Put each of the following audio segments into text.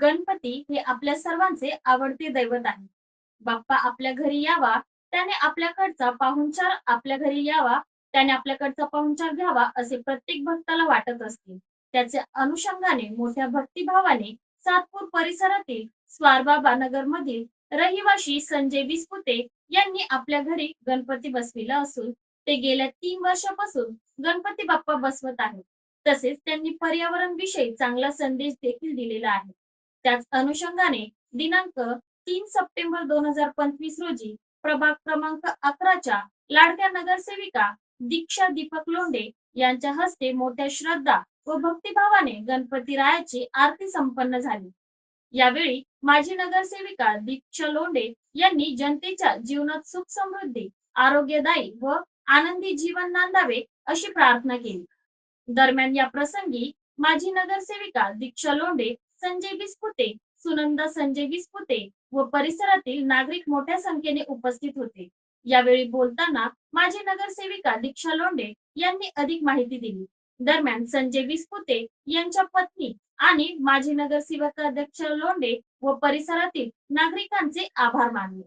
गणपती हे आपल्या सर्वांचे आवडते दैवत आहे. बाप्पा आपल्या घरी यावा त्याने आपल्याकडचा पाहुणचार आपल्या घरी यावा त्याने आपल्याकडचा पाहुणचार घ्यावा असे प्रत्येक भक्ताला वाटत असते. त्याच्या अनुषंगाने मोठ्या भक्तिभावाने सातपूर परिसरातील स्वारबाबा नगर मधील रहिवाशी संजय विस्पुते यांनी आपल्या घरी गणपती बसविला असून ते गेल्या तीन वर्षापासून गणपती बाप्पा बसवत आहेत. तसेच त्यांनी पर्यावरण विषयी चांगला संदेश देखील दिलेला आहे. त्याच अनुषंगाने दिनांक तीन सप्टेंबर दोन हजार पंचवीस रोजी प्रभाग क्रमांक अकराच्या लाडक्या नगरसेविका दीक्षा दीपक लोंढे यांच्या हस्ते मोठ्या श्रद्धा व भक्तिभावाने गणपती रायाची आरती संपन्न झाली. यावेळी माजी नगरसेविका दीक्षा लोंढे यांनी जनतेच्या जीवनात सुख समृद्धी आरोग्यदायी व आनंदी जीवन नांदावे अशी प्रार्थना केली. दरम्यान या प्रसंगी माजी नगरसेविका दीक्षा लोंढे संजय विस्पुते सुनंदा संजय विस्पुते व परिसरातील नागरिक मोठ्या संख्येने उपस्थित होते. यावेळी बोलताना माजी नगरसेविका दीक्षा लोंढे यांनी अधिक माहिती दिली. दरम्यान संजय विस्पुते यांच्या पत्नी आणि माजी नगरसेवक अध्यक्ष लोंढे व परिसरातील नागरिकांचे आभार मानले.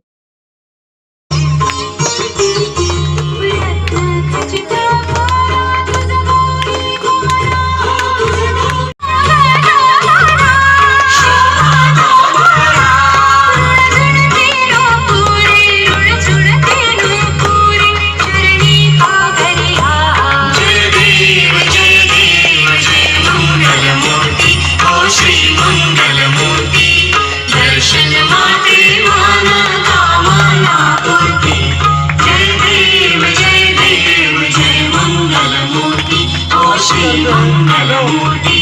I know.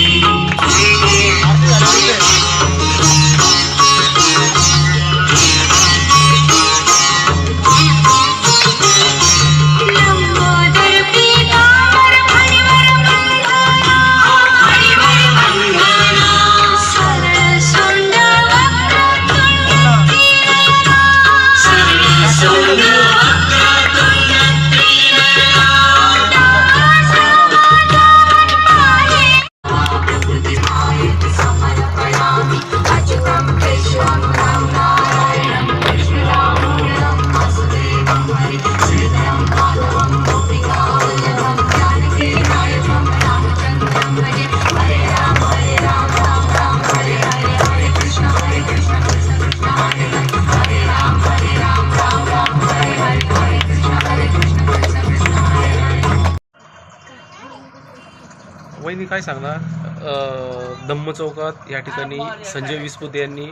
वहिनी काय सांगणार? अ, धम्म चौकात या ठिकाणी संजय विस्पुते यांनी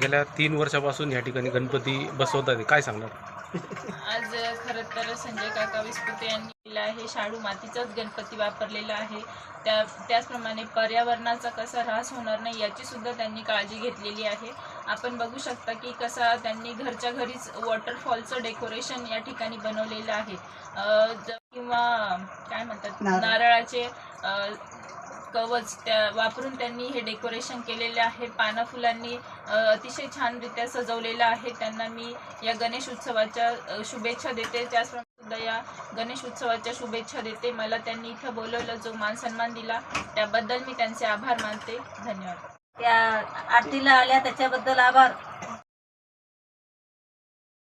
गेल्या तीन वर्षापासून या ठिकाणी गणपती बसवतात. काय सांगणार? आज खरं तर संजय काका विस्पुते यांनी केलं आहे. शाडू मातीचाच गणपती वापरलेला आहे. त्या त्याचप्रमाणे पर्यावरणाचा कसा ऱ्हास होणार नाही याची सुद्धा त्यांनी काळजी घेतलेली आहे. आपण बघू शकता की कसा त्यांनी घरच्या घरीच वॉटरफॉलचं डेकोरेशन या ठिकाणी बनवलेलं आहे. किंवा काय म्हणतात? नारळाचे कवच त्या वापरून त्यांनी हे डेकोरेशन केलेले आहे. पाना फुलांनी अतिशय छानरित्या सजवलेलं आहे. त्यांना मी या गणेश उत्सवाच्या शुभेच्छा देते. त्याचप्रमाणे सुद्धा या गणेश उत्सवाच्या शुभेच्छा देते. मला त्यांनी इथं बोलवलं जो मान सन्मान दिला त्याबद्दल मी त्यांचे आभार मानते. धन्यवाद. त्या आरतीला आल्या त्याच्याबद्दल आभार.